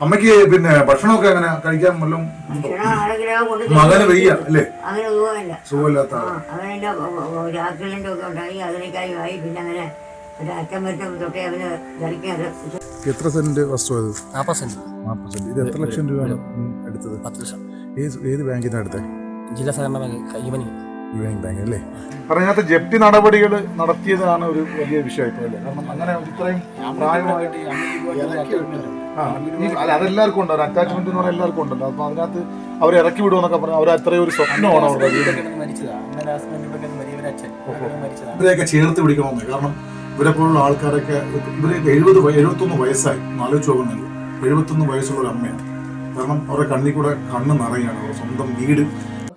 അമ്മയ്ക്ക് പിന്നെ ഭക്ഷണമൊക്കെ അങ്ങനെ കഴിക്കാൻ വല്ലതും മകന് വയ്യ അല്ലേ? അങ്ങനെ സുഖമില്ല. സുഖമില്ലാത്ത. ആക്സിഡന്റ് ഒക്കെ ഉണ്ടായി അതിനേക്കായി ആയി പിന്നെ അങ്ങനെ തൊട്ടേ അവന് ധരിക്കാറ് എത്ര സെന്റ് വസ്തുവാണ് നാൽപ്പത് സെന്റ്. നാൽപ്പത് സെന്റ്. ഇത് എത്ര ലക്ഷം രൂപയാണ് എടുത്തത് പത്ത് ലക്ഷം. ഏത് ഏത് ബാങ്കിൽ നിന്നാണ് എടുത്തത് ജില്ലാ സഹകരണ ബാങ്ക് കയ്യമനി യൂണിയൻ ബാങ്ക് അല്ലേ? പറഞ്ഞതിനകത്ത് ജപ്തി നടപടികൾ നടത്തിയതാണ് ഒരു വലിയ വിഷയമായിട്ട് അല്ലേ? കാരണം അങ്ങനെ ഇത്രയും പ്രായമായിട്ട് ആ, അല്ല അതെല്ലാവർക്കും ഉണ്ട്. ഒരു അറ്റാച്ച്മെന്റ് എന്ന് പറഞ്ഞാൽ എല്ലാവർക്കും ഉണ്ടല്ലോ അപ്പൊ അതിനകത്ത് അവരെ ഇറക്കി വിടുമെന്നൊക്കെ പറഞ്ഞാൽ അവർ അത്രയും ഒരു സ്വപ്നമാണ് അവരുടെ വീട് ഇവരെയൊക്കെ ചേർത്ത് പിടിക്കണമെന്ന്. കാരണം ഇവരെ പോലുള്ള ആൾക്കാരൊക്കെ ഇവരെയൊക്കെ എഴുപത് എഴുപത്തൊന്ന് വയസ്സായി. ആലോചിച്ച് നോക്കുന്നില്ല എഴുപത്തൊന്ന് വയസ്സുള്ള ഒരു അമ്മയാണ്. കാരണം അവരുടെ കണ്ണിൽ കൂടെ കണ്ണ് നിറയാണ്. അവരുടെ സ്വന്തം വീട്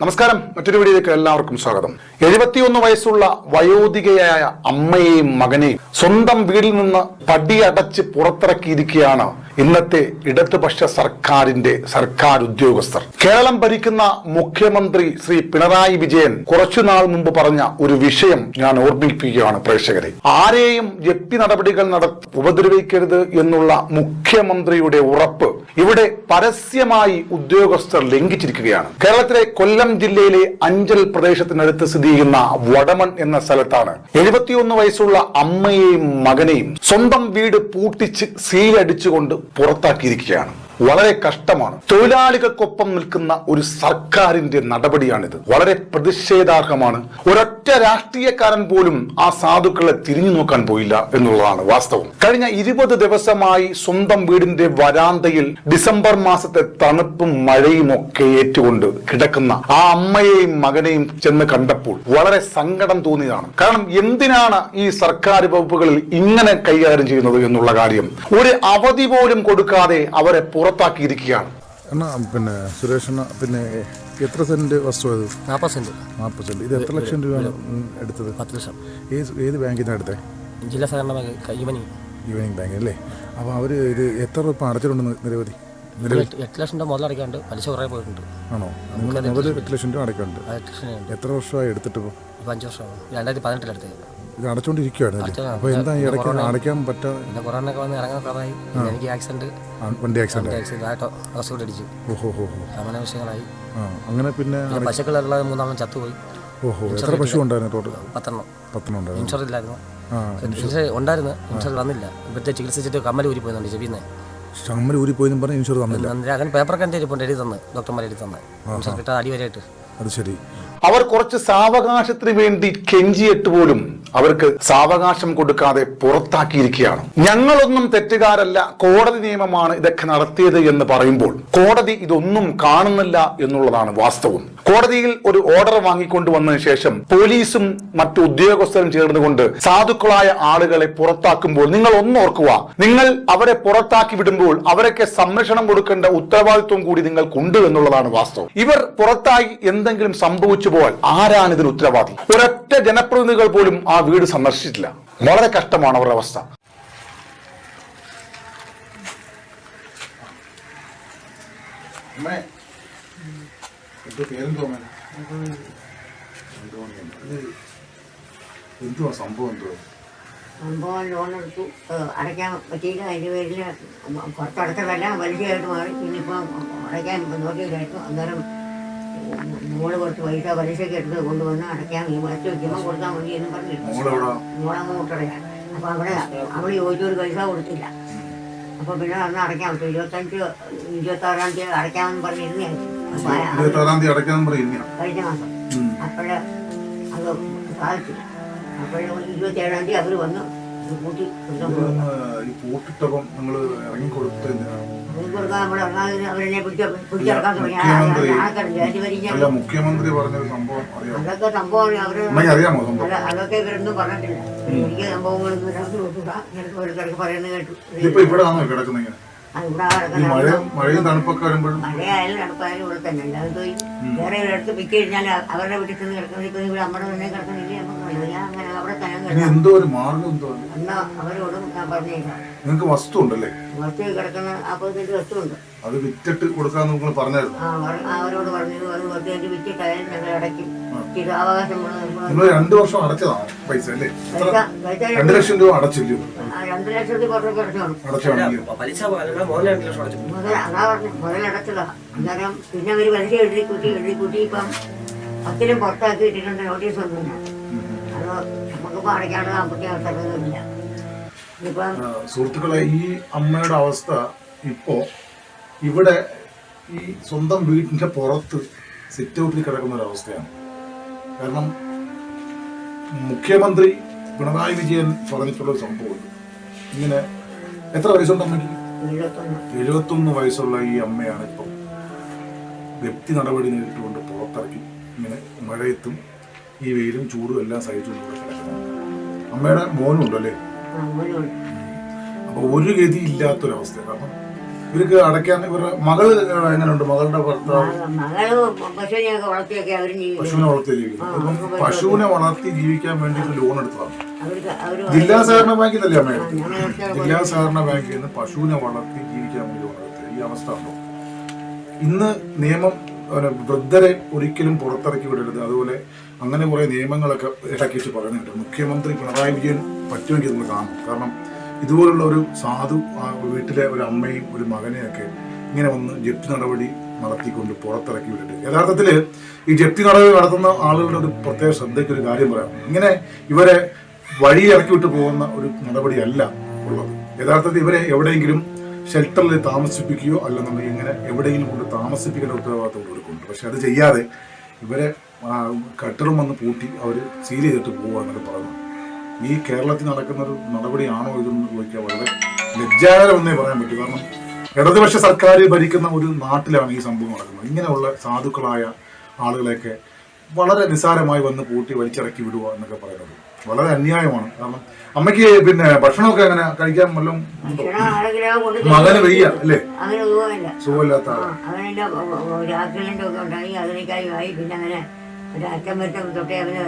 നമസ്കാരം. മറ്റൊരു വീഡിയോയിലേക്ക് എല്ലാവർക്കും സ്വാഗതം. എഴുപത്തിയൊന്ന് വയസ്സുള്ള വയോധികയായ അമ്മയെയും മകനെയും സ്വന്തം വീട്ടിൽ നിന്ന് പടിയടച്ച് പുറത്തിറക്കിയിരിക്കുകയാണ് ഇന്നത്തെ ഇടതുപക്ഷ സർക്കാരിന്റെ സർക്കാർ ഉദ്യോഗസ്ഥർ. കേരളം ഭരിക്കുന്ന മുഖ്യമന്ത്രി ശ്രീ പിണറായി വിജയൻ കുറച്ചുനാൾ മുമ്പ് പറഞ്ഞ ഒരു വിഷയം ഞാൻ ഓർമ്മിപ്പിക്കുകയാണ് പ്രേക്ഷകരെ. ആരെയും ജപ്തി നടപടികൾ നടത്തി ഉപദ്രവിക്കരുത് എന്നുള്ള മുഖ്യമന്ത്രിയുടെ ഉറപ്പ് ഇവിടെ പരസ്യമായി ഉദ്യോഗസ്ഥർ ലംഘിച്ചിരിക്കുകയാണ്. കേരളത്തിലെ കൊല്ലം ജില്ലയിലെ അഞ്ചൽ പ്രദേശത്തിനടുത്ത് സ്ഥിതി ചെയ്യുന്ന വടമൺ എന്ന സ്ഥലത്താണ് എഴുപത്തിയൊന്ന് വയസ്സുള്ള അമ്മയെയും മകനെയും സ്വന്തം വീട് പൂട്ടിച്ച് സീലടിച്ചുകൊണ്ട് പുറത്താക്കിയിരിക്കുകയാണ്. വളരെ കഷ്ടമാണ്. തൊഴിലാളികൾക്കൊപ്പം നിൽക്കുന്ന ഒരു സർക്കാരിന്റെ നടപടിയാണിത്. വളരെ പ്രതിഷേധാർഹമാണ്. ഒരൊറ്റ രാഷ്ട്രീയക്കാരൻ പോലും ആ സാധുക്കളെ തിരിഞ്ഞു നോക്കാൻ പോയില്ല എന്നുള്ളതാണ് വാസ്തവം. കഴിഞ്ഞ ഇരുപത് ദിവസമായി സ്വന്തം വീടിന്റെ വരാന്തയിൽ ഡിസംബർ മാസത്തെ തണുപ്പും മഴയും ഒക്കെ ഏറ്റുകൊണ്ട് കിടക്കുന്ന ആ അമ്മയെയും മകനെയും ചെന്ന് കണ്ടപ്പോൾ വളരെ സങ്കടം തോന്നിയതാണ്. കാരണം എന്തിനാണ് ഈ സർക്കാർ വകുപ്പുകളിൽ ഇങ്ങനെ കൈകാര്യം ചെയ്യുന്നത് എന്നുള്ള കാര്യം. ഒരു അവധി പോലും കൊടുക്കാതെ അവരെ പുറത്താക്കിയിരിക്കുകയാണ് എന്നാ പിന്നെ സുരേഷ് പിന്നെ എത്ര സെന്റ് വസ്തു അത്? നാൽപ്പത് സെന്റ് നാൽപ്പത് സെന്റ് ഇത് എത്ര ലക്ഷം രൂപയാണ് എടുത്തത്? പത്ത് ലക്ഷം. ഏത് ഏത് ബാങ്കിൽ നിന്നാണ് എടുത്തത് ജില്ലാ സഹകരണ ബാങ്ക് ഈവനിങ് യൂണിയൻ ബാങ്ക് അല്ലേ? അപ്പോൾ അവർ ഇത് എത്ര രൂപ അടച്ചിട്ടുണ്ട് നിരവധി? എട്ട് എട്ട് ലക്ഷം രൂപ മുതൽ അടയ്ക്കാണ്ട് പലിശ കുറേ പോയിട്ടുണ്ട്. ആണോ? നിങ്ങൾ മുതൽ എട്ട് ലക്ഷം രൂപ അടയ്ക്കുന്നുണ്ട് അത് എട്ട് ലക്ഷം ഉണ്ട്. എത്ര വർഷമായി എടുത്തിട്ട് ഇപ്പോൾ ഇപ്പം അഞ്ച് വർഷമാണ് രണ്ടായിരത്തി പതിനെട്ടിലെടുത്ത് ഇത് അടച്ചോണ്ടിരിക്കുകയാണ് അപ്പോൾ എന്താ ഈ അടയ്ക്കാൻ അടയ്ക്കാൻ പറ്റാതെ പിന്നെ കൊറോണ വന്ന് ഇറങ്ങാൻ എനിക്ക് ആക്സിഡന്റ് വണ്ടി ആക്സിഡന്റ് അടിച്ചു ഓഹോ ഹോ ഹോ. അങ്ങനെ വിഷയങ്ങളായി. അങ്ങനെ പിന്നെ പശുക്കളുള്ള മൂന്നാമൻ ചത്തുപോയി. ഓഹോ എത്ര പശു ഉണ്ടായിരുന്നു ടോട്ടൽ പത്തെണ്ണം. പത്തെണ്ണം ഉണ്ടായിരുന്നു. ഇൻഷുറൻസ് ഇല്ലായിരുന്നു. ഇൻഷുറൻസ് ഉണ്ടായിരുന്നു. ഇൻഷുറൻസ് വന്നില്ല ഇവിടുത്തെ ചികിത്സിച്ചിട്ട് കമ്മൽ ഊരി പോയിന്നുണ്ട് ചെവിന്ന്. കമ്മൽ ഊരി പോയി പറഞ്ഞ് ഇൻഷുറൻസ് തന്നില്ല. അങ്ങനെ പേപ്പർ ഇരിപ്പുണ്ട്. എഴുതി തന്ന്. ഡോക്ടർമാർ എഴുതി തന്നെ. ഇൻഷുറൻസ് കിട്ടാതെ അടിവരായിട്ട് അത് ശരി. അവർ കുറച്ച് സാവകാശത്തിന് വേണ്ടി കെഞ്ചിയിട്ട് പോലും അവർക്ക് സാവകാശം കൊടുക്കാതെ പുറത്താക്കിയിരിക്കുകയാണ്. ഞങ്ങളൊന്നും തെറ്റുകാരല്ല കോടതി നിയമമാണ് ഇതൊക്കെ നടത്തിയത് എന്ന് പറയുമ്പോൾ കോടതി ഇതൊന്നും കാണുന്നില്ല എന്നുള്ളതാണ് വാസ്തവം. കോടതിയിൽ ഒരു ഓർഡർ വാങ്ങിക്കൊണ്ടുവന്നതിന് ശേഷം പോലീസും മറ്റു ഉദ്യോഗസ്ഥരും ചേർന്നുകൊണ്ട് സാധുക്കളായ ആളുകളെ പുറത്താക്കുമ്പോൾ നിങ്ങൾ ഒന്നോർക്കുക നിങ്ങൾ അവരെ പുറത്താക്കി വിടുമ്പോൾ അവരൊക്കെ സംരക്ഷണം കൊടുക്കേണ്ട ഉത്തരവാദിത്വം കൂടി നിങ്ങൾക്കുണ്ട് എന്നുള്ളതാണ് വാസ്തവം. ഇവർ പുറത്തായി എന്തെങ്കിലും സംഭവിച്ചു പോയാൽ ആരാണ് ഇതിന് ഉത്തരവാദി? ഒരൊറ്റ ജനപ്രതിനിധികൾ പോലും ആ വീട് സന്ദർശിച്ചിട്ടില്ല. വളരെ കഷ്ടമാണ് അവരുടെ അവസ്ഥ. എന്തുവാ സംഭവം എന്തുവാ സംഭവം ലോൺ എടുത്തു. ഏഹ് അടയ്ക്കാൻ പറ്റിയില്ല. അതിന്റെ പേരിൽ പുറത്തടച്ചതെല്ലാം വലിയതായിട്ട് മാറി. പിന്നെ ഇപ്പം അടയ്ക്കാൻ നോക്കിയതായിട്ടും അന്നേരം മോൾ കുറച്ച് പൈസ പലിശയ്ക്ക് എടുത്ത് കൊണ്ടുവന്ന് അടയ്ക്കാൻ ഈ മാറ്റി വയ്ക്കുമ്പോൾ കൊടുത്താൽ മതി എന്ന് മോളെവിടാ? മോളങ്ങ് മുട്ടടയാണ് അപ്പോൾ അവിടെ അവൾ ചോദിച്ചൊരു പൈസ കൊടുത്തില്ല. അപ്പോൾ പിന്നെ അന്ന് അടയ്ക്കാൻ പറ്റും. ഇരുപത്തഞ്ച് ഇരുപത്താറാം തീയതി അടയ്ക്കാമെന്ന് പറഞ്ഞിരുന്നേ. അപ്പോൾ ആ- ഇരുപത്താറാം തീയതി അടയ്ക്കാൻ പറയുന്ന കഴിഞ്ഞ മാസം. അപ്പോഴേ അത് സാധിച്ചില്ല. അപ്പോഴ് ഇരുപത്തേഴാം തീയതി അവർ വന്ന് കൂട്ടി. പൂട്ടിട്ടപ്പം നിങ്ങൾ ഇറങ്ങി കൊടുത്തതിനാ അല്ല മുഖ്യമന്ത്രി പറഞ്ഞൊരു സംഭവം അതൊക്കെ സംഭവം അറിയാമോ അതൊക്കെ ഇവരൊന്നും പറഞ്ഞിട്ടില്ല. എനിക്ക് സംഭവങ്ങളൊന്നും ഇവരൊന്നും കൊടുക്കുക ഇങ്ങനത്തെ ഓരോരുത്തർക്ക് പറയുന്നത് കേട്ടു. ഇതിപ്പോ ഇവിടെ ആണോ കിടക്കുന്നത് മഴയും തണുപ്പൊക്കെ വരുമ്പോഴും മഴയായാലും തണുപ്പായാലും ഇവിടെ തന്നെ അല്ലാതെ പോയി വേറെ ഒരിടത്ത് പിക്ക് കഴിഞ്ഞാൽ അവരുടെ വീട്ടിൽ നിന്ന് കിടക്കുന്നത് ഇപ്പൊ ഇവിടെ നമ്മുടെ തന്നെ കിടക്കുന്നില്ല അങ്ങനെ അവിടെ തന്നെ എന്തോ ഒരു മാർഗം എന്തോ? എന്നാ അവരോടും ഞാൻ പറഞ്ഞേക്കാം നിങ്ങൾക്ക് വസ്തു ഉണ്ടല്ലേ? വസ്തു കിടക്കുന്ന അപ്പുറത്തേക്ക് വസ്തുണ്ട് അത് വിറ്റിട്ട് കൊടുക്കാന്ന് നിങ്ങൾ പറഞ്ഞായിരുന്നു. ആ അവരോട് പറഞ്ഞു അത് വെറുതെ വിറ്റിട്ടായാലും ഞങ്ങൾ അടയ്ക്കും ഉള്ള- നിങ്ങൾ രണ്ടു വർഷം അടച്ചതാണ് പൈസ അല്ലേ? രണ്ട് ലക്ഷം രൂപ അടച്ചില്ലേ? രണ്ടു രണ്ട് ലക്ഷത്തി പുറത്തേക്ക് അടച്ചോണം അതാ പറഞ്ഞു മുതലടച്ചതാ അന്നേരം പിന്നെ അവർ പലിശ എഴുതി കൂട്ടി എഴുതി കൂട്ടി ഇപ്പം പത്തിനും പുറത്താക്കി ഇട്ടിട്ടുണ്ട് നോട്ടീസ് ഒന്നും അത് നമുക്കിപ്പോൾ അടയ്ക്കാനുള്ള സാമ്പത്തിക അവസരമൊന്നുമില്ല സുഹൃത്തുക്കളെ ഈ അമ്മയുടെ അവസ്ഥ ഇപ്പോ ഇവിടെ ഈ സ്വന്തം വീടിന്റെ പുറത്ത് സിറ്റ് ഔട്ടിൽ കിടക്കുന്ന ഒരു അവസ്ഥയാണ്. കാരണം മുഖ്യമന്ത്രി പിണറായി വിജയൻ പറഞ്ഞിട്ടുള്ള ഒരു സംഭവമുണ്ട് ഇങ്ങനെ എത്ര വയസ്സുണ്ട് അമ്മയ്ക്ക്? എഴുപത്തൊന്ന്. വയസ്സുള്ള ഈ അമ്മയാണ് ഇപ്പം വ്യക്തി നടപടി നേരിട്ടുകൊണ്ട് പുറത്തിറക്കി. ഇങ്ങനെ മഴയത്തും ഈ വെയിലും ചൂടും എല്ലാം സഹിച്ചുകൊണ്ട് അമ്മയുടെ മോനും ഉണ്ടല്ലേ ആ, മോനുണ്ട്. അപ്പൊ ഒരു ഗതി ഇല്ലാത്തൊരവസ്ഥ കാരണം ഇവർക്ക് അടയ്ക്കാൻ ഇവരുടെ മകൾ എങ്ങനെയുണ്ട്? മകളുടെ ഭർത്താവ് പശുവിനെ വളർത്തി ജീവിക്കുന്നത്. പശുവിനെ വളർത്തി ജീവിക്കാൻ വേണ്ടി ലോൺ എടുത്തതാണ്. ജില്ലാ സഹകരണ ബാങ്കിൽ നിന്നല്ലേ അമ്മ. ജില്ലാ സഹകരണ ബാങ്കിൽ നിന്ന് പശുവിനെ വളർത്തി ജീവിക്കാൻ വേണ്ടി ലോൺ എടുത്തത്. ഈ അവസ്ഥ ഉണ്ടോ? ഇന്ന് നിയമം വൃദ്ധരെ ഒരിക്കലും പുറത്തിറക്കി വിടരുത്. അതുപോലെ അങ്ങനെ കുറെ നിയമങ്ങളൊക്കെ ഇടയ്ക്ക് വെച്ച് പറയുന്നുണ്ട്. മുഖ്യമന്ത്രി പിണറായി വിജയൻ പറ്റുമെങ്കിൽ നമ്മൾ കാണും കാരണം ഇതുപോലുള്ള ഒരു സാധു വീട്ടിലെ ഒരു അമ്മയും ഒരു മകനെയൊക്കെ ഇങ്ങനെ വന്ന് ജപ്തി നടപടി നടത്തിക്കൊണ്ട് പുറത്തിറക്കി വിട്ടിട്ട്. യഥാർത്ഥത്തിൽ ഈ ജപ്തി നടപടി നടത്തുന്ന ആളുകളുടെ ഒരു പ്രത്യേക ശ്രദ്ധയ്ക്ക് ഒരു കാര്യം പറയാം. ഇങ്ങനെ ഇവരെ വഴി ഇറക്കി വിട്ട് പോകുന്ന ഒരു നടപടിയല്ല ഉള്ളത്. യഥാർത്ഥത്തിൽ ഇവരെ എവിടെയെങ്കിലും ഷെൽട്ടറിൽ താമസിപ്പിക്കുകയോ അല്ലെന്നുണ്ടെങ്കിൽ ഇങ്ങനെ എവിടെയെങ്കിലും കൊണ്ട് താമസിപ്പിക്കേണ്ട ഉത്തരവാദിത്തം കൊടുക്കുന്നുണ്ട്. പക്ഷെ അത് ചെയ്യാതെ ഇവരെ കട്ടറും വന്ന് പൂട്ടി അവർ സീൽ ചെയ്തിട്ട് പോകുക എന്നൊക്കെ പറഞ്ഞു ഈ കേരളത്തിൽ നടക്കുന്ന ഒരു നടപടിയാണോ ഇതെന്ന് ചോദിക്കാൻ വളരെ ലജ്ജാകരമെന്നേ പറയാൻ പറ്റൂ. കാരണം ഇടതുപക്ഷ സർക്കാർ ഭരിക്കുന്ന ഒരു നാട്ടിലാണ് ഈ സംഭവം നടക്കുന്നത്. ഇങ്ങനെയുള്ള സാധുക്കളായ ആളുകളെയൊക്കെ വളരെ നിസ്സാരമായി വന്ന് പൂട്ടി വലിച്ചിറക്കി വിടുക എന്നൊക്കെ പറയുന്നത് വളരെ അന്യായമാണ്. കാരണം അമ്മയ്ക്ക് പിന്നെ ഭക്ഷണമൊക്കെ അങ്ങനെ കഴിക്കാൻ വല്ലതും മകന് വയ്യ അല്ലേ? സുഖമില്ലാത്ത പിന്നെ അങ്ങനെ ഒരു തൊട്ടേ അവന്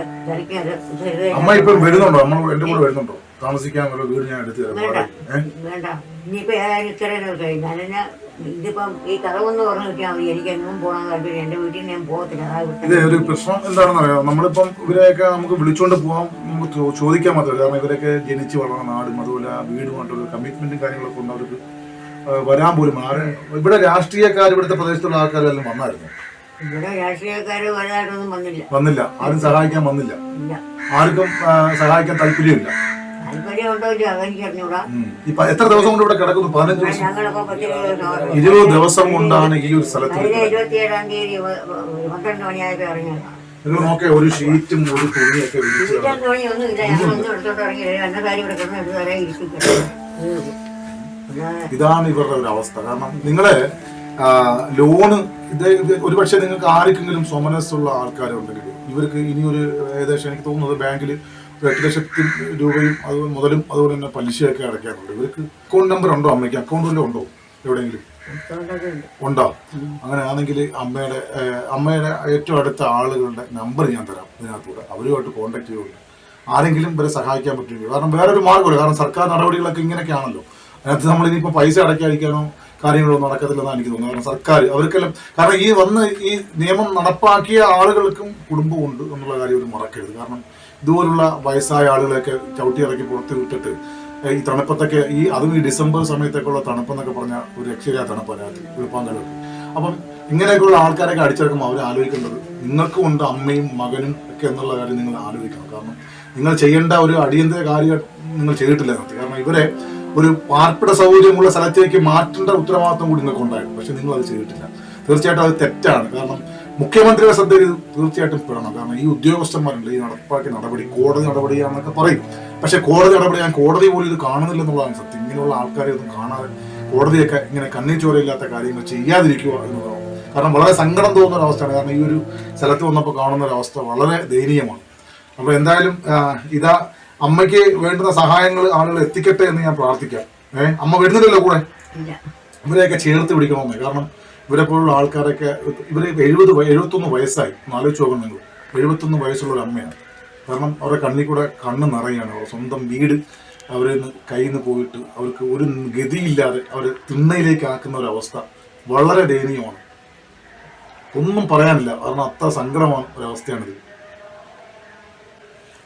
അമ്മ ഇപ്പൊ വരുന്നുണ്ടോ? നമ്മൾ എന്റെ കൂടെ വരുന്നുണ്ടോ? താമസിക്കാൻ വല്ല വീട് ഞാൻ എടുത്തു തരാം. വേണ്ട. ഏ? വേണ്ട. ഇനിയിപ്പോ ഏതായാലും ഇത്രയും ദിവസമായി. ഞാനെന്നെ ഇതിപ്പം ഈ കഥവൊന്ന് പറഞ്ഞു കിട്ടിയാൽ മതി എനിക്ക് എങ്ങും പോകണം താല്പര്യം എന്റെ വീട്ടിൽ നിന്ന് ഞാൻ പോകത്തില്ല. അതാ വിട്ടത് ഒരു പ്രശ്നം എന്താണെന്ന് അറിയാം നമ്മളിപ്പം ഇവരെയൊക്കെ നമുക്ക് വിളിച്ചുകൊണ്ട് പോവാം. നമുക്ക് ചോ- ചോദിക്കാൻ മാത്രമല്ല. കാരണം ഇവരൊക്കെ ജനിച്ച് വളർന്ന നാടും അതുപോലെ ആ വീടുമായിട്ടുള്ള കമ്മിറ്റ്മെന്റും കാര്യങ്ങളൊക്കെ കൊണ്ട് അവർക്ക് ആ, വരാൻ പോലും ആരെ ഇവിടെ രാഷ്ട്രീയക്കാർ ഇവിടുത്തെ പ്രദേശത്തുള്ള ആൾക്കാരെല്ലാം വന്നായിരുന്നു. ഇവിടെ രാഷ്ട്രീയക്കാര് വലുതായിട്ടൊന്നും വന്നില്ല. വന്നില്ല. ആരും സഹായിക്കാൻ വന്നില്ല. ഇല്ല. ആർക്കും ആ, സഹായിക്കാൻ താല്പര്യമില്ല. താല്പര്യം ഉണ്ടോ ഇല്ല അതെനിക്ക് അറിഞ്ഞൂടാ. ഉം. ഇപ്പൊ എത്ര ദിവസം കൊണ്ട് ഇവിടെ കിടക്കുന്നു? പതിനഞ്ച് ദിവസം. ഞങ്ങളൊക്കെ പത്തിരുപത് ദിവസം ഇരുപത് ദിവസം കൊണ്ടാണ് ഈ ഒരു സ്ഥലത്ത് കഴിഞ്ഞ കിടക്കുന്നത്. ഇരുപത്തിയേഴാം തീയതി വ- വ- പന്ത്രണ്ട് മണിയായപ്പോ ഇറങ്ങിയതാ. നിങ്ങൾ നോക്കേ ഒരു ഷീറ്റും ഒരു തുണിയൊക്കെ വിരിച്ച് ഇല്ല. ഞങ്ങളൊന്നും ഇറങ്ങി കാര്യം ഇവിടെ കിടന്ന് എടുത്ത് തരാൻ ഇരിക്കും ഇതാണ് ഇവരുടെ ഒരു അവസ്ഥ. കാരണം നിങ്ങളെ ആ, ലോണ് ഒരുപക്ഷെ നിങ്ങൾക്ക് ആർക്കെങ്കിലും സോമനസ്സുള്ള ആൾക്കാരുണ്ടെങ്കിൽ ഇവർക്ക് ഇനിയൊരു ഏകദേശം എനിക്ക് തോന്നുന്നത് ബാങ്കിൽ എട്ട് ലക്ഷത്തി രൂപയും അത് മുതലും അതുപോലെ തന്നെ പലിശയൊക്കെ അടയ്ക്കാറുണ്ട്. ഇവർക്ക് അക്കൗണ്ട് നമ്പർ ഉണ്ടോ അമ്മയ്ക്ക്? അക്കൗണ്ട് വല്ലതും ഉണ്ടോ എവിടെയെങ്കിലും? ഉണ്ടോ? അങ്ങനെ ആണെങ്കിൽ അമ്മയുടെ അമ്മയുടെ ഏറ്റവും അടുത്ത ആളുകളുടെ നമ്പർ ഞാൻ തരാം ഇതിനകത്തൂടെ. അവരുമായിട്ട് കോൺടാക്ട് ചെയ്യുന്നുണ്ട് ആരെങ്കിലും ഇവരെ സഹായിക്കാൻ പറ്റുമെങ്കിൽ. കാരണം വേറൊരു മാർഗമില്ല കാരണം സർക്കാർ നടപടികളൊക്കെ ഇങ്ങനെയൊക്കെയാണല്ലോ. അതിനകത്ത് നമ്മൾ ഇനിയിപ്പോൾ പൈസ അടയ്ക്കാതിരിക്കാനോ കാര്യങ്ങളോ നടക്കത്തില്ലെന്നാണ് എനിക്ക് തോന്നുന്നത്. കാരണം സർക്കാർ അവർക്കെല്ലാം കാരണം ഈ വന്ന് ഈ നിയമം നടപ്പാക്കിയ ആളുകൾക്കും കുടുംബമുണ്ട് എന്നുള്ള കാര്യം ഒരു മറക്കരുത്. കാരണം ഇതുപോലുള്ള വയസ്സായ ആളുകളെയൊക്കെ ചവിട്ടി ഇറക്കി പുറത്ത് വിട്ടിട്ട് ഈ തണുപ്പത്തൊക്കെ ഈ അതും ഈ ഡിസംബർ സമയത്തൊക്കെയുള്ള തണുപ്പെന്നൊക്കെ പറഞ്ഞാൽ ഒരു രക്ഷയില്ലാത്ത തണുപ്പാണ് രാത്രി വെളുപ്പാങ്കലൊക്കെ. അപ്പം ഇങ്ങനെയൊക്കെയുള്ള ആൾക്കാരൊക്കെ അടിച്ചിറക്കുമ്പോൾ അവർ ആലോചിക്കേണ്ടത് നിങ്ങൾക്കും ഉണ്ട് അമ്മയും മകനും ഒക്കെ എന്നുള്ള കാര്യം നിങ്ങൾ ആലോചിക്കണം. കാരണം നിങ്ങൾ ചെയ്യേണ്ട ഒരു അടിയന്തര കാര്യം നിങ്ങൾ ചെയ്തിട്ടില്ല കാരണം ഇവരെ ഒരു പാർപ്പിട സൗകര്യമുള്ള സ്ഥലത്തേക്ക് മാറ്റേണ്ട ഉത്തരവാദിത്വം കൂടി നിങ്ങൾക്ക് ഉണ്ടായിരുന്നു. പക്ഷെ നിങ്ങൾ അത് ചെയ്തിട്ടില്ല. തീർച്ചയായിട്ടും അത് തെറ്റാണ്. കാരണം മുഖ്യമന്ത്രിയുടെ ശ്രദ്ധയിൽ തീർച്ചയായിട്ടും പെടണം. കാരണം ഈ ഉദ്യോഗസ്ഥന്മാരുണ്ട്. ഈ നടപ്പാക്കിയ നടപടി കോടതി നടപടിയാണെന്നൊക്കെ പറയും. പക്ഷെ കോടതി നടപടി ഞാൻ കോടതി പോലും ഇത് കാണുന്നില്ല എന്നുള്ളതാണ് സത്യം. ഇങ്ങനെയുള്ള ആൾക്കാരെ ഒന്നും കാണാതെ കോടതിയൊക്കെ ഇങ്ങനെ കണ്ണീർ ചോരയില്ലാത്ത കാര്യങ്ങൾ ചെയ്യാതിരിക്കുക എന്നുള്ളതാണ്. കാരണം വളരെ സങ്കടം തോന്നുന്ന ഒരു അവസ്ഥയാണ്. കാരണം ഈ ഒരു സ്ഥലത്ത് വന്നപ്പോൾ കാണുന്ന ഒരു അവസ്ഥ വളരെ ദയനീയമാണ്. അപ്പോൾ എന്തായാലും ഇതാ അമ്മയ്ക്ക് വേണ്ടുന്ന സഹായങ്ങൾ ആളുകൾ എത്തിക്കട്ടെ എന്ന് ഞാൻ പ്രാർത്ഥിക്കാം. ഏഹ് അമ്മ വരുന്നില്ലല്ലോ കൂടെ? ഇവരെയൊക്കെ ചേർത്ത് പിടിക്കണമെന്ന് കാരണം ഇവരെ പോലുള്ള ആൾക്കാരൊക്കെ ഇവർ എഴുപത് എഴുപത്തൊന്ന് വയസ്സായി. ആലോചിച്ച് നോക്കണം നിങ്ങൾ. എഴുപത്തൊന്ന് വയസ്സുള്ള ഒരു അമ്മയാണ്. കാരണം അവരുടെ കണ്ണിൽ കൂടെ കണ്ണ് നിറയാണ്. അവർ സ്വന്തം വീട് അവരിൽ നിന്ന് കയ്യിൽ നിന്ന് പോയിട്ട് അവർക്ക് ഒരു ഗതിയില്ലാതെ അവർ തിണ്ണയിലേക്ക് ആക്കുന്ന ഒരവസ്ഥ വളരെ ദയനീയമാണ്. ഒന്നും പറയാനില്ല. കാരണം അത്ര സങ്കടമാണ് ഒരവസ്ഥയാണിത്.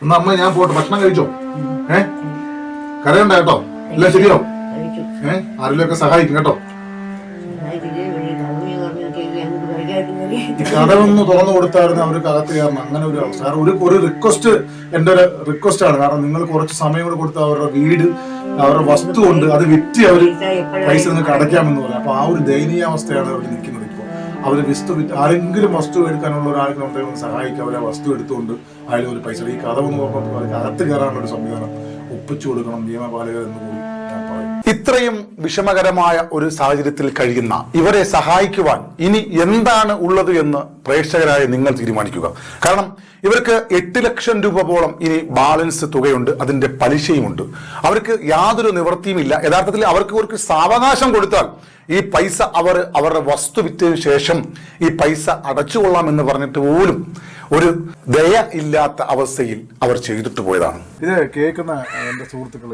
എന്നാ അമ്മ ഞാൻ പോട്ടെ. ഭക്ഷണം കഴിച്ചോ? ഏ? കരയണ്ട കേട്ടോ. ഇല്ല ശരിയോ. ഏ? ആരെങ്കിലുമൊക്കെ സഹായിക്കും കേട്ടോ. കയറി തുറന്നു കൊടുത്തായിരുന്നു അവർക്ക് അകത്ത് കയറണം. അങ്ങനെ ഒരു അവസ്ഥ. കാരണം ഒരു ഒരു റിക്വസ്റ്റ് എന്റെ ഒരു റിക്വസ്റ്റ് ആണ്. കാരണം നിങ്ങൾ കുറച്ച് സമയം കൂടെ കൊടുത്ത് അവരുടെ വീട് അവരുടെ വസ്തു കൊണ്ട് അത് വിറ്റ് അവർ പൈസ നിങ്ങൾക്ക് അടയ്ക്കാമെന്ന് പറയാം. അപ്പൊ ആ ഒരു ദയനീയാവസ്ഥയാണ് അവർ നിൽക്കുന്നത്. അവർ വസ്തു വിറ്റ് ആരെങ്കിലും വസ്തു എടുക്കാനുള്ള ഒരാൾക്ക് നമ്മുടെ സഹായിക്കുക അവരെ വസ്തു എടുത്തുകൊണ്ട് അതിൽ ഒരു പൈസ ഈ കഥ എന്ന് പറഞ്ഞപ്പോൾ അവർക്ക് അകത്ത് കയറാനുള്ള ഒരു സംവിധാനം ഒപ്പിച്ചു കൊടുക്കണം നിയമപാലകർ എന്ന് ഇത്രയും വിഷമകരമായ ഒരു സാഹചര്യത്തിൽ കഴിയുന്ന ഇവരെ സഹായിക്കുവാൻ ഇനി എന്താണ് ഉള്ളത് എന്ന് പ്രേക്ഷകരായ നിങ്ങൾ തീരുമാനിക്കുക. കാരണം ഇവർക്ക് എട്ട് ലക്ഷം രൂപയോളം ഇനി ബാലൻസ് തുകയുണ്ട് അതിന്റെ പലിശയുമുണ്ട്. അവർക്ക് യാതൊരു നിവൃത്തിയുമില്ല. യഥാർത്ഥത്തിൽ അവർക്ക് ഒരു സാവകാശം കൊടുത്താൽ ഈ പൈസ അവർ അവരുടെ വസ്തു വിറ്റതിന് ശേഷം ഈ പൈസ അടച്ചുകൊള്ളാം എന്ന് പറഞ്ഞിട്ട് പോലും ഒരു ദയ ഇല്ലാത്ത അവസ്ഥയിൽ അവർ ചെയ്തിട്ട് പോയതാണ്. ഇത് കേൾക്കുന്ന എന്റെ സുഹൃത്തുക്കൾ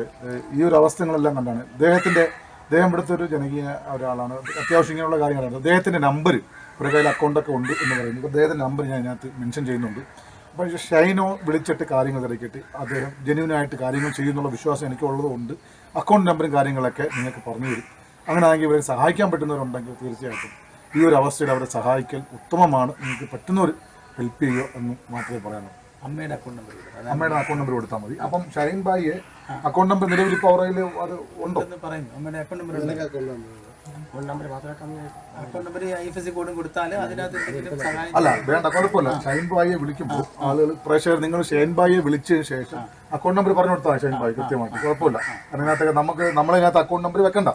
ഈ ഒരു അവസ്ഥകളെല്ലാം കണ്ടാണ്. അദ്ദേഹത്തിന്റെ അദ്ദേഹം ഇവിടുത്തെ ഒരു ജനകീയ ഒരാളാണ്. അത്യാവശ്യം ഇങ്ങനെയുള്ള കാര്യങ്ങളാണ്. അദ്ദേഹത്തിന്റെ നമ്പർ ഒരു കയ്യിൽ അക്കൗണ്ടൊക്കെ ഉണ്ട് എന്ന് പറയുന്നു. അപ്പോൾ അദ്ദേഹത്തിന്റെ നമ്പർ ഞാൻ അതിനകത്ത് മെൻഷൻ ചെയ്യുന്നുണ്ട്. അപ്പോൾ ഷൈനോ വിളിച്ചിട്ട് കാര്യങ്ങൾ തിരക്കിയിട്ട് അദ്ദേഹം ജെന്യൂനായിട്ട് കാര്യങ്ങൾ ചെയ്യുന്നുള്ള വിശ്വാസം എനിക്കുള്ളതുകൊണ്ട് അക്കൗണ്ട് നമ്പറും കാര്യങ്ങളൊക്കെ നിങ്ങൾക്ക് പറഞ്ഞു തരും. അങ്ങനെയാണെങ്കിൽ ഇവരെ സഹായിക്കാൻ പറ്റുന്നവരുണ്ടെങ്കിൽ തീർച്ചയായിട്ടും ഈ ഒരു അവസ്ഥയിൽ അവരെ സഹായിക്കൽ ഉത്തമമാണ്. നിങ്ങൾക്ക് പറ്റുന്നവർ ഹെൽപ്പ് ചെയ്യുക എന്ന് മാത്രമേ പറയാനുള്ളൂ. അമ്മയുടെ അക്കൗണ്ട് നമ്പർ കൊടുക്കാം അമ്മയുടെ അക്കൗണ്ട് നമ്പർ കൊടുത്താൽ മതി. അപ്പം ഷൈൻ ബായിയെ അക്കൗണ്ട് നമ്പർ നിലവിൽ ഇപ്പോൾ അവരുടെ അത് ഉണ്ടോ? എന്ന് പറയുന്നു. അമ്മയുടെ account number account number account number I F S C കോഡും കൊടുത്താൽ അതിനകത്ത് സഹായം അല്ല വേണ്ട കുഴപ്പമില്ല. ഷൈൻ ബായിയെ വിളിക്കുമ്പോൾ ആളുകൾ പ്രേക്ഷകർ നിങ്ങൾ ഷൈൻ ബായിയെ വിളിച്ചതിന് ശേഷം അക്കൗണ്ട് നമ്പർ പറഞ്ഞു കൊടുത്താൽ ഷൈൻ ഭായി കൃത്യമായിട്ട്. കുഴപ്പമില്ല. അതിനകത്തൊക്കെ നമുക്ക് നമ്മളതിനകത്ത് അക്കൗണ്ട് നമ്പർ വെക്കണ്ട.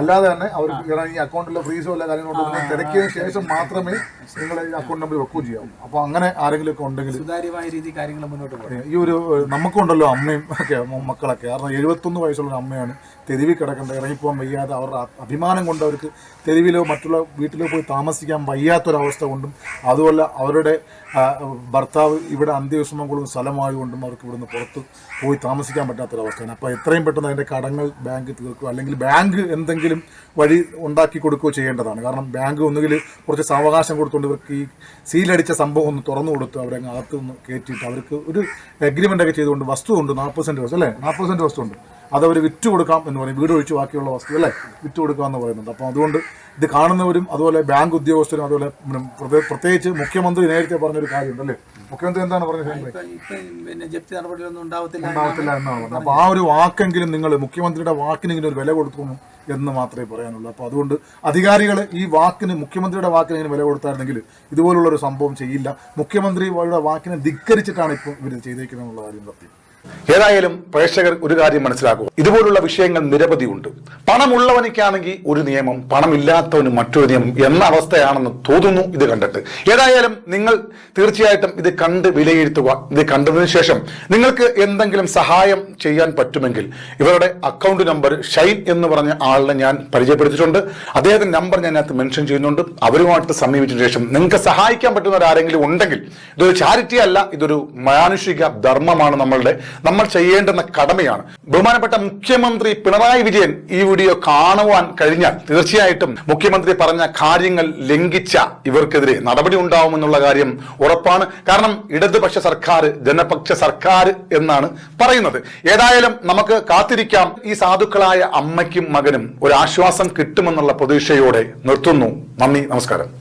അല്ലാതെ തന്നെ അവർക്ക് ഈ അക്കൗണ്ടിലെ ഫ്രീസോ അല്ല കാര്യങ്ങളും തിരക്കിയതിനു ശേഷം മാത്രമേ നിങ്ങൾ അക്കൗണ്ട് നമ്പർ വെക്കുകയും ചെയ്യാവൂ. അപ്പോൾ അങ്ങനെ ആരെങ്കിലും ഒക്കെ ഉണ്ടെങ്കിൽ സുതാര്യമായ രീതി കാര്യങ്ങൾ മുന്നോട്ട് പോകും ഈ ഒരു നമുക്കുണ്ടല്ലോ അമ്മയും ഒക്കെ മക്കളൊക്കെ. കാരണം എഴുപത്തൊന്ന് വയസ്സുള്ള അമ്മയാണ് തെരുവിൽ കിടക്കേണ്ട ഇറങ്ങിപ്പോകാൻ വയ്യാതെ അവരുടെ അഭിമാനം കൊണ്ട് അവർക്ക് തെരുവിലോ മറ്റുള്ള വീട്ടിലോ പോയി താമസിക്കാൻ വയ്യാത്തൊരവസ്ഥ കൊണ്ടും അതുപോലെ അവരുടെ ഭർത്താവ് ഇവിടെ അന്ത്യവിഷമം കൊള്ളുന്ന സ്ഥലമായതുകൊണ്ടും അവർക്ക് ഇവിടുന്ന് പുറത്ത് പോയി താമസിക്കാൻ പറ്റാത്തൊരവസ്ഥയാണ്. അപ്പോൾ എത്രയും പെട്ടെന്ന് അതിന്റെ കടങ്ങൾ ബാങ്ക് തീർക്കുക അല്ലെങ്കിൽ ബാങ്ക് എന്തെങ്കിലും വഴി ഉണ്ടാക്കി കൊടുക്കുകയോ ചെയ്യേണ്ടതാണ്. കാരണം ബാങ്ക് ഒന്നുകിൽ കുറച്ച് സാവകാശം കൊടുത്തുകൊണ്ട് ഇവർക്ക് ഈ സീലടിച്ച സംഭവം ഒന്ന് തുറന്നു കൊടുത്ത് അവരെ അകത്തു ഒന്ന് കയറ്റിയിട്ട് അവർക്ക് ഒരു എഗ്രിമെന്റ് ഒക്കെ ചെയ്തുകൊണ്ട് വസ്തു ഉണ്ട് നാൽപ്പത് സെന്റ് വസ്തു അല്ലേ? നാൽപ്പത് സെന്റ് വസ്തു ഉണ്ട്. അതവർ വിറ്റ് കൊടുക്കാം എന്ന് പറയും. വീട് ഒഴിച്ച് ബാക്കിയുള്ള വസ്തു അല്ലേ? വിറ്റ് കൊടുക്കാം എന്ന് പറയുന്നുണ്ട്. അപ്പോൾ അതുകൊണ്ട് ഇത് കാണുന്നവരും അതുപോലെ ബാങ്ക് ഉദ്യോഗസ്ഥരും അതുപോലെ പ്രത്യേകിച്ച് മുഖ്യമന്ത്രി നേരത്തെ പറഞ്ഞൊരു കാര്യമുണ്ട് അല്ലേ മുഖ്യമന്ത്രി എന്താണ് പറഞ്ഞത് പിന്നെ ജപ്തി നടപടികളൊന്നും ഉണ്ടാവത്തില്ല. ഉണ്ടാവത്തില്ല എന്നാണ് പറഞ്ഞത്. അപ്പോൾ ആ ഒരു വാക്കെങ്കിലും നിങ്ങൾ മുഖ്യമന്ത്രിയുടെ വാക്കിനെങ്കിലും ഒരു വില കൊടുക്കുന്നു എന്ന് മാത്രമേ പറയാനുള്ളൂ. അപ്പോൾ അതുകൊണ്ട് അധികാരികൾ ഈ വാക്കിന് മുഖ്യമന്ത്രിയുടെ വാക്കിന് ഇങ്ങനെ വില കൊടുത്തായിരുന്നെങ്കിൽ ഇതുപോലുള്ള ഒരു സംഭവം ചെയ്യില്ല. മുഖ്യമന്ത്രിയുടെ വാക്കിനെ ധിക്കരിച്ചിട്ടാണ് ഇപ്പോൾ ഇവർ ചെയ്തേക്കുന്നത് എന്നുള്ള കാര്യം സത്യം. ഏതായാലും പ്രേക്ഷകർ ഒരു കാര്യം മനസ്സിലാക്കുക. ഇതുപോലുള്ള വിഷയങ്ങൾ നിരവധിയുണ്ട് പണമുള്ളവനിക്കാണെങ്കിൽ ഒരു നിയമം പണമില്ലാത്തവന് മറ്റൊരു നിയമം എന്ന അവസ്ഥയാണെന്ന് തോന്നുന്നു ഇത് കണ്ടിട്ട്. ഏതായാലും നിങ്ങൾ തീർച്ചയായിട്ടും ഇത് കണ്ട് വിലയിരുത്തുക. ഇത് കണ്ടതിന് ശേഷം നിങ്ങൾക്ക് എന്തെങ്കിലും സഹായം ചെയ്യാൻ പറ്റുമെങ്കിൽ ഇവരുടെ അക്കൗണ്ട് നമ്പർ ഷൈൻ എന്ന് പറഞ്ഞ ആളിനെ ഞാൻ പരിചയപ്പെടുത്തിയിട്ടുണ്ട്. അദ്ദേഹത്തിന്റെ നമ്പർ ഞാൻ അതിനകത്ത് മെൻഷൻ ചെയ്യുന്നുണ്ട്. അവരുമായിട്ട് സമീപിച്ചതിന് ശേഷം നിങ്ങൾക്ക് സഹായിക്കാൻ പറ്റുന്നവരാരെങ്കിലും ഉണ്ടെങ്കിൽ ഇതൊരു ചാരിറ്റി അല്ല ഇതൊരു മാനുഷിക ധർമ്മമാണ് നമ്മളുടെ നമ്മൾ ചെയ്യേണ്ടുന്ന കടമയാണ്. ബഹുമാനപ്പെട്ട മുഖ്യമന്ത്രി പിണറായി വിജയൻ ഈ വീഡിയോ കാണുവാൻ കഴിഞ്ഞാൽ തീർച്ചയായിട്ടും മുഖ്യമന്ത്രി പറഞ്ഞ കാര്യങ്ങൾ ലംഘിച്ച ഇവർക്കെതിരെ നടപടി ഉണ്ടാവുമെന്നുള്ള കാര്യം ഉറപ്പാണ്. കാരണം ഇടതുപക്ഷ സർക്കാർ ജനപക്ഷ സർക്കാർ എന്നാണ് പറയുന്നത്. ഏതായാലും നമുക്ക് കാത്തിരിക്കാം. ഈ സാധുക്കളായ അമ്മയ്ക്കും മകനും ഒരു ആശ്വാസം കിട്ടുമെന്നുള്ള പ്രതീക്ഷയോടെ നിർത്തുന്നു. നന്ദി നമസ്കാരം.